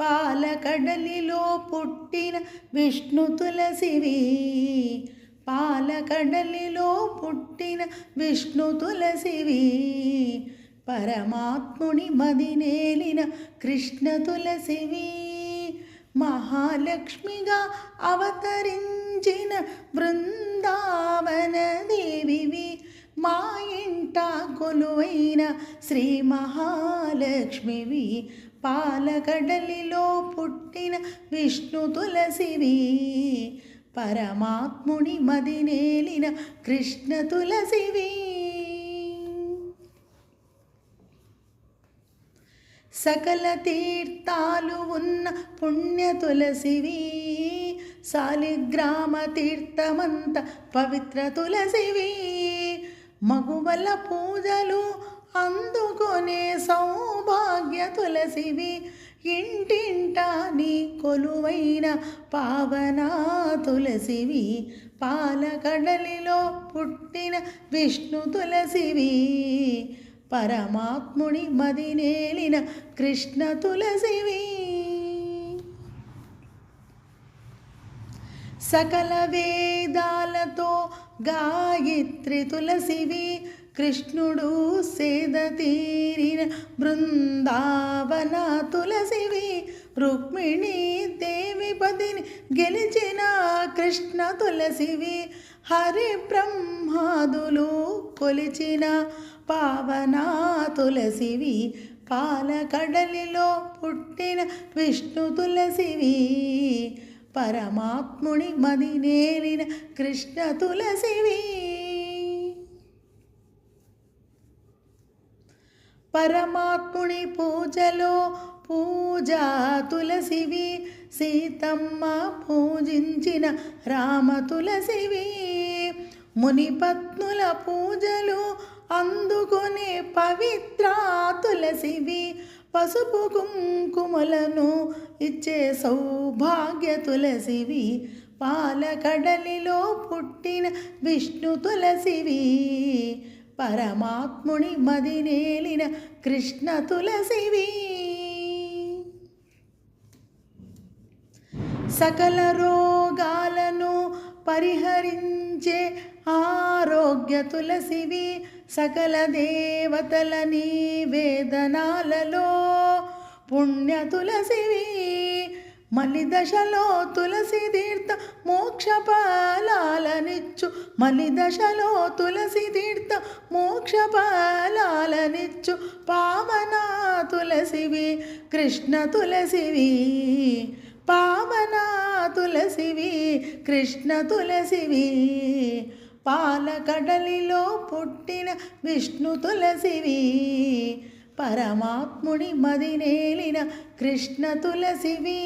పాలకడలిలో పుట్టిన విష్ణు తులసివి. పాలకడలిలో పుట్టిన విష్ణు తులసివి. పరమాత్ముని మదినేలిన కృష్ణ తులసివి. మహాలక్ష్మిగా అవతరించిన బృందావన దేవివి మా ఇంట కొలువైన శ్రీ మహాలక్ష్మివి. పాలకడలిలో పుట్టిన విష్ణు తులసివి. పరమాత్ముని మదినేలిన కృష్ణ తులసివి. సకల తీర్థాలు ఉన్న పుణ్య తులసివి. సాలిగ్రామ తీర్థమంత పవిత్ర తులసివి. మగువల పూజలు అందుకొనే సౌభాగ్య తులసివి ఇంటింట నీ కొలువైన పావనా తులసివి పాలకడలిలో పుట్టిన విష్ణు తులసివి పరమాత్ముని మదినేలిన కృష్ణ తులసివి. సకల వేదాలతో గాయత్రి తులసివి కృష్ణుడు సేద తీరిన బృందావన తులసివి రుక్మిణి దేవి పదిని గెలిచిన కృష్ణ తులసివి. హరి బ్రహ్మాదులు కొలిచిన పావన తులసివి. పాలకడలిలో పుట్టిన విష్ణు తులసివి. పరమాత్ముని మదినేలిన కృష్ణ తులసివి. పరమాత్ముని పూజలో పూజా తులసివి సీతమ్మ పూజించిన రామ తులసివి. మునిపత్నుల పూజలు అందుకునే పవిత్ర తులసివి. పసుపు కుంకుమలను ఇచ్చే సౌభాగ్య తులసివి. పాలకడలిలో పుట్టిన విష్ణు తులసివి. పరమాత్ముని మదినేలిన కృష్ణ తులసివి సకల రోగాలను పరిహరించే ఆరోగ్య తులసివి సకల దేవతల నీ వేదనాలలో పుణ్య తులసివి మలిదశలో తులసి తీర్థ మోక్షపాల మలిదశలో మలి దశలో తులసి తీర్థ మోక్ష ఫలాలనిచ్చు తులసివి కృష్ణ తులసివి పావనా తులసివి కృష్ణ తులసివి. పాలకడలిలో పుట్టిన విష్ణు తులసివి పరమాత్ముని మదినేలిన కృష్ణ తులసివి.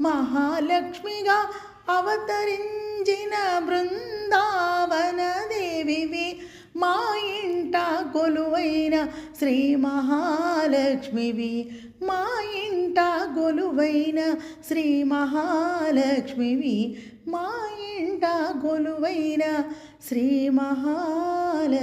మహాలక్ష్మిగా అవతరించి అవతరించిన బృందావన దేవివి మా ఇంట కొలువైన శ్రీ మహాలక్ష్మివి మా ఇంట కొలువైన శ్రీ మహాలక్ష్మివి మా ఇంట కొలువైన శ్రీ మహాలక్ష్మివి.